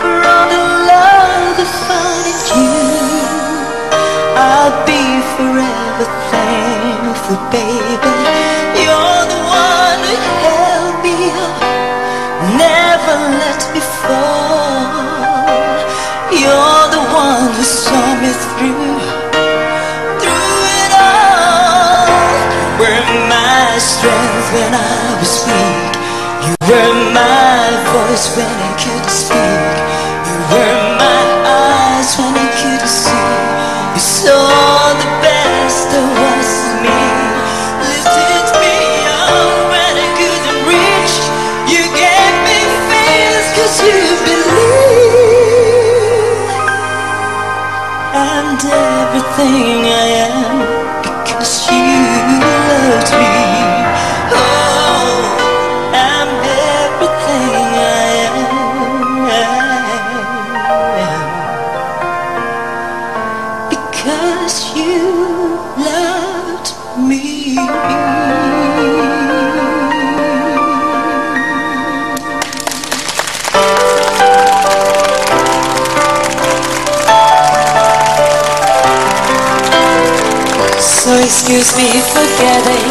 for all the love I found in you. I'll be forever thankful, baby. You're the one who held me up, never let me fall. You're the one who saw me through, through it all. Were my strength when I was weak. You were my voice when I everything I am because you loved me. Excuse me for getting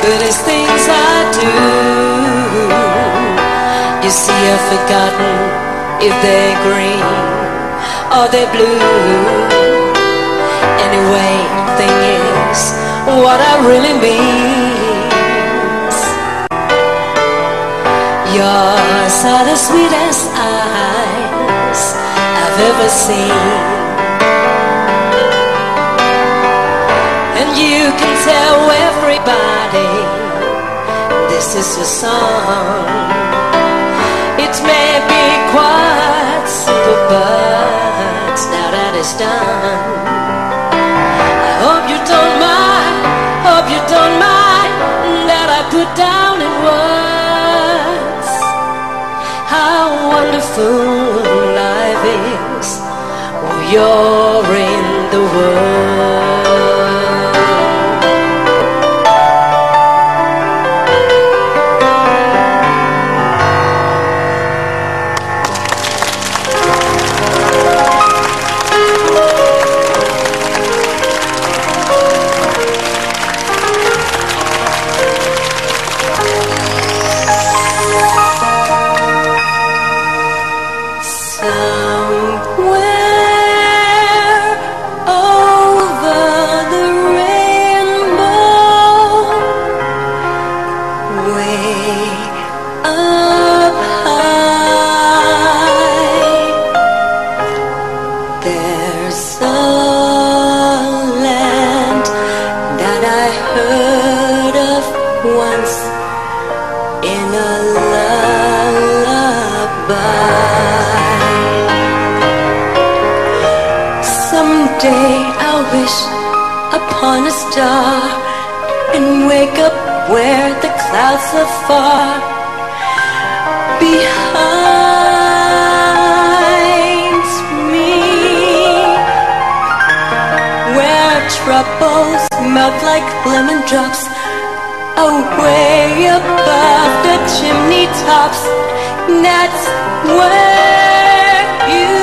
foolish things I do. You see, I've forgotten if they're green or they're blue. Anyway, thing is, what I really means. Yours are the sweetest eyes I've ever seen. You can tell everybody this is a song. It may be quite simple, but now that it's done, I hope you don't mind, hope you don't mind that I put down in words how wonderful life is. Oh, you're in the world. In a lullaby. Someday I'll wish upon a star and wake up where the clouds are far behind me, where troubles melt like lemon drops away above the chimney tops. That's where you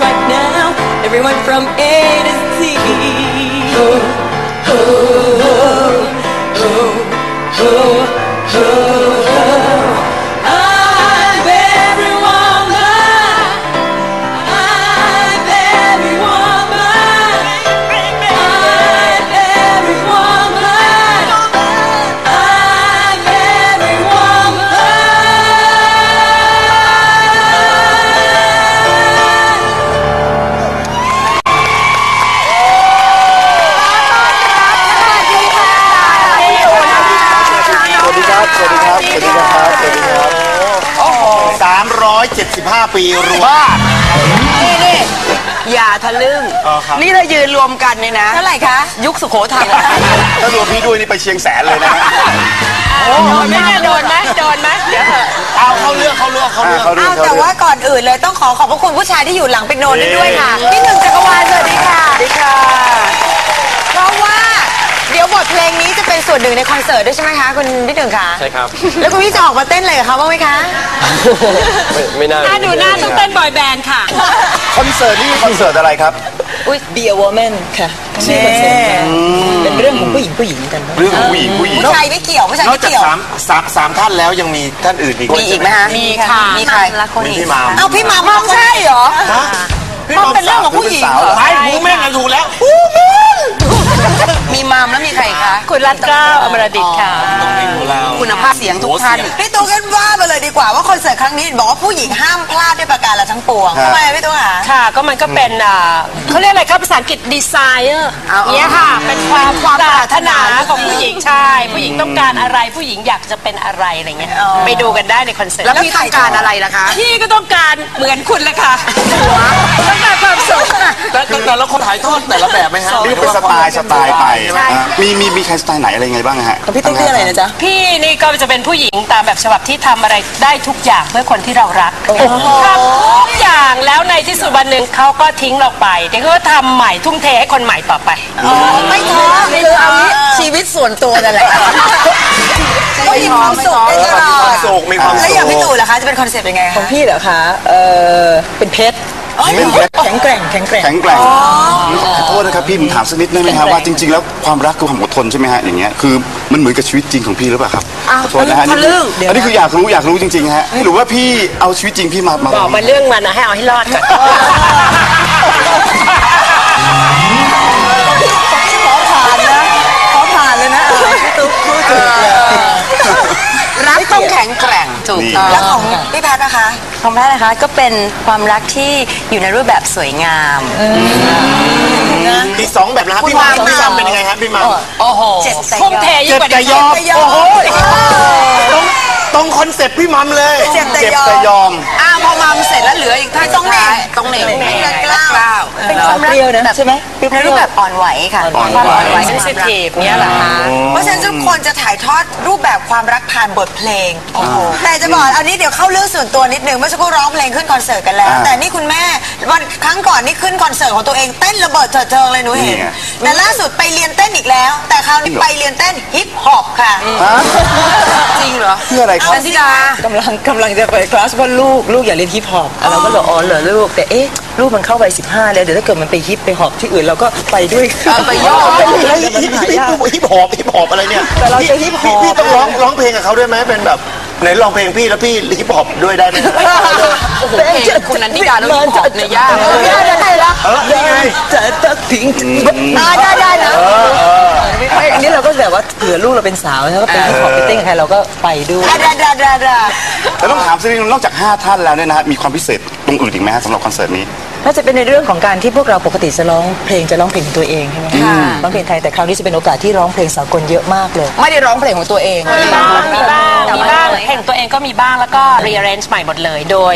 now. Everyone from A to Z. Oh, oh, oh, oh, oh, oh. 15 ปีรวม บ้า นี่นี่อย่าทะลึ่งนี่ถ้ายืนรวมกันเนี่ยนะ เท่าไหร่คะ ยุคสุโขทัยถ้ารวมพี่ด้วยนี่ไปเชียงแสนเลยนะโดนไหมโดนไหมโดนไหมเอาเขาเลือกเขาเลือกเขาเลือกเขาเรื่ออ้าแต่ว่าก่อนอื่นเลยต้องขอขอบพระคุณผู้ชายที่อยู่หลังเป็นโนนด้วยค่ะพี่หนึ่งจักรวาลสวัสดีค่ะ สวัสดีค่ะ เพราะว่า เดี๋ยวบทเพลงนี้จะเป็นส่วนหนึ่งในคอนเสิร์ตด้วยใช่ไหมคะคุณพี่หนึ่งคะใช่ครับ แล้วคุณพี่จะออกมาเต้นอะไรกับเขาบ้างไหมคะไม่ไม่น่าถ้าดูหน้าต้องเต้นบอยแบนด์ค่ะ คอนเสิร์ตนี่คอนเสิร์ตอะไรครับ Be a woman ค่ะชื่อคอนเสิร์ตเป็นเรื่องของผู้หญิงผู้หญิงกัน เรื่องของผู้หญิงผู้หญิงผู้ชายไม่เกี่ยวผู้ชายนอกไม่จากเกี่ยวสามสามสามท่านแล้วยังมีท่านอื่นอีกมีอีกไหมคะมีค่ะ มีใครมีพี่มามเอาพี่มาพ่อใช่เหรอฮะพี่มันเป็นเรื่องของผู้หญิงสาวเหรอ ใช่ผู้แม่งกันถูกแล้วมีมามแล้วมีใครคะคุณรัตเกล้าอมรดิตค่ะคุณภาพเสียงทุกท่านพี่ตุ๊กกันว่าไปเลยดีกว่าว่าคอนเสิร์ตครั้งนี้บอกว่าผู้หญิงห้ามพลาดด้วยประการละทั้งปวงทำไมอะพี่ตุ๊กคะ ค่ะ ก็มันก็เป็นอ่าเขาเรียกอะไรครับภาษาอังกฤษ desire เนี่ยค่ะ เป็นความความปรารถนาของผู้หญิงใช่ ผู้หญิงต้องการอะไรผู้หญิงอยากจะเป็นอะไรอะไรเงี้ยไปดูกันได้ในคอนเสิร์ตแล้วพี่ต้องการอะไรล่ะคะ พี่ก็ต้องการเหมือนคุณเลยค่ะต้องการความสุขแต่แต่ละคนถ่ายทอดแต่ละแบบไหมฮะนี่เป็นสไตล์สไตล์ไปอะมีมีมีใครสไตล์ไหนอะไรไงบ้างฮะพี่ตุ๊กอะไรนะจ๊ะ พี่นี่ก็จะเป็นผู้หญิงตามแบบฉบับที่ทำอะไรได้ทุกอย่างเพื่อคนที่เรารักทำทุกอย่างแล้วในที่สุดวันหนึ่งเขาก็ทิ้งเราไปเดี๋ยวเขาก็ทำใหม่ทุ่มเทให้คนใหม่ต่อไป ไม่ท้อคือเอางี้ชีวิตส่วนตัวนั่นแหละก็มีความสุขได้ตลอมีความดสุขมีความแล้วสุอย่างพี่ขตู่ล่ะคะ จะเป็นคอนเซ็ปต์ยังไงขอคะงพี่เหรอคะ เออเป็นเพชร เป็นเพชรแข็งแกร่งแข็งแกร่งแข็งแกร่งขอโทษนะครับพี่ผมถามสักนิดได้ไหมครับว่าจริง ๆ แล้วความรักคือความอดทนใช่ไหมฮะอย่างเงี้ยคือมันเหมือนกับชีวิตจริงของพี่หรือเปล่าครับขอโทษนะฮะทะลึ่งอันนี้คืออยากรู้อยากรู้จริงๆฮะหรือว่าพี่เอาชีวิตจริงพี่มามาบอกมาเรื่องมันนะให้เอาให้รอดก่อน ถูกต้อง แล้วของพี่แพทย์นะคะ ของแพทย์นะคะก็เป็นความรักที่อยู่ในรูปแบบสวยงามอีกสองแบบนะครับพี่มามพี่มามเป็นยังไงครับพี่มามโอ้โหเจ็ดใจทุ่มเทยิ่งเจ็บกว่าแต่เดิยอมยอมโอ้โหตรงตรงคอนเซ็ปต์พี่มัมเลย เจ็บแต่ยอมแต่ยอมอ้าวพอมามเสร็จแล้ว เหลืออีกท่านต้องเหน่งต้องเหน่งต้องเหน่งรักรักกกล้าล้าวเป็นความรักเปรี้ยวนะแบบใช่ไหมในรูปแบบอ่อนไหวค่ะอ่อนไหวความอ่อนไหวเซนซิทีฟเนี้ยเหรอคะเพราะฉะนั้นทุกคนจะถ่ายทอดรูปแบบความรักผ่านบทเพลงแต่จะบอกอันนี้เดี๋ยวเข้าเรื่องส่วนตัวนิดนึงเมื่อสักครู่ร้องเพลงขึ้นคอนเสิร์ตกันแล้วอ่าแต่นี่คุณแม่วันครั้งก่อนนี่ขึ้นคอนเสิร์ตของตัวเองเต้นระเบิดเถิดเทิงเลยหนูเห็นนี่ไงแต่ล่าสุดไปเรียนเต้นอีกแล้ว แต่คราวนี้ไปเรียนเต้นฮิปฮอปค่ะฮะจริงเหรอเพื่ออะไรครับนันทิดากำลังกำลังจะไปคลาสเพราะลูกลูกอยากเรียนฮิปฮอปเราก็บอกอ๋อเหรอลูกแต่เอ๊ะลูกมันเข้าไป15แล้วเดี๋ยวถ้าเกิดมันไปฮิปไปฮอปที่อื่นเราก็ไปด้วยเอาไปย่อเฮ้ยฮิปฮิปฮิปฮอปฮิปฮอปอะไรเนี่ยแต่เราจะฮิปฮอปพี่พี่ต้องร้องร้องเพลงกับเขาด้วยไหมเป็นแบบ ไหนร้องเพลงพี่แล้วพี่ฮิปฮอปด้วยได้ไหมโอ้โหเพลงคุณนันทิดาแล้วฮิปฮอปเนี่ยยากได้ได้ได้ละเออนี่ไงจะตักทิ้งได้ได้ได้นะไม่อันนี้เราก็แบบว่าเผื่อลูกเราเป็นสาวแล้วก็เป็นฮิปฮอปไปเต้นกับใครเราก็ไปด้วยได้ได้ได้ได้แต่ต้องถามซิรินอกจาก 5 ท่านแล้วเนี่ยนะฮะมีความพิเศษตรงอื่นอีกไหมฮะสำหรับคอนเสิร์ตนี้ น่าจะเป็นในเรื่องของการที่พวกเราปกติจะร้องเพลงจะร้องเพลงของตัวเองใช่ไหมคะร้องเพลงไทยแต่คราวนี้จะเป็นโอกาสที่ร้องเพลงสากลเยอะมากเลย ไม่ได้ร้องเพลงของตัวเองมีบ้างมีบ้างมีบ้างเพลงตัวเองก็มีบ้างแล้วก็ rearrange ใหม่หมดเลยโดย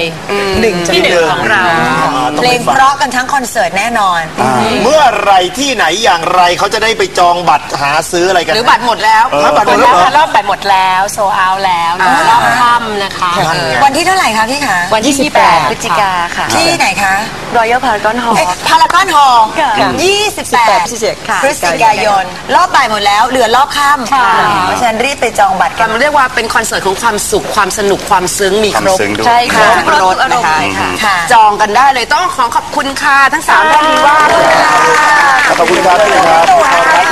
หนึ่งที่หนึ่งของเราเพลงเพราะกันทั้งคอนเสิร์ตแน่นอน เมื่อไหรที่ไหนอย่างไรเขาจะได้ไปจองบัตรหาซื้ออะไรกันหรือบัตรหมดแล้วเออบัตรหมดแล้วเหรอรอบไปหมดแล้วโซเอาแล้วนะรอบค่ำนะคะ วันที่เท่าไหร่คะพี่คะวันที่ 28พฤศจิกาค่ะที่ไหนคะ Royal Paragon Hall พารากอนฮอลล์ค่ะ28พฤศจิกายนพฤศจิกายน รอบบ่ายหมดแล้ว เหลือรอบค่ำเพราะฉะนั้นรีบไปจองบัตรกัน มันเรียกว่าเป็นคอนเสิร์ตของความสุขความสนุกความซึ้งมีครบ ความซึ้งด้วย ใช่ค่ะครบรถทุกอารนะมณ์คะเลยค่ะ จองกันได้เลยต้องขอขอบคุณค่ะทั้งสามท่านนี้ว่าขอบคุณค่ะขอบคุณครับพี่ครับขอบคุณค่ะ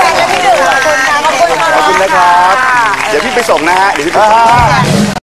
ขอบคุณค่ะขอบคุณค่ะขอบคุณนะครับ เดี๋ยวพี่ไปส่งนะฮะ เดี๋ยวพี่ไปส่ง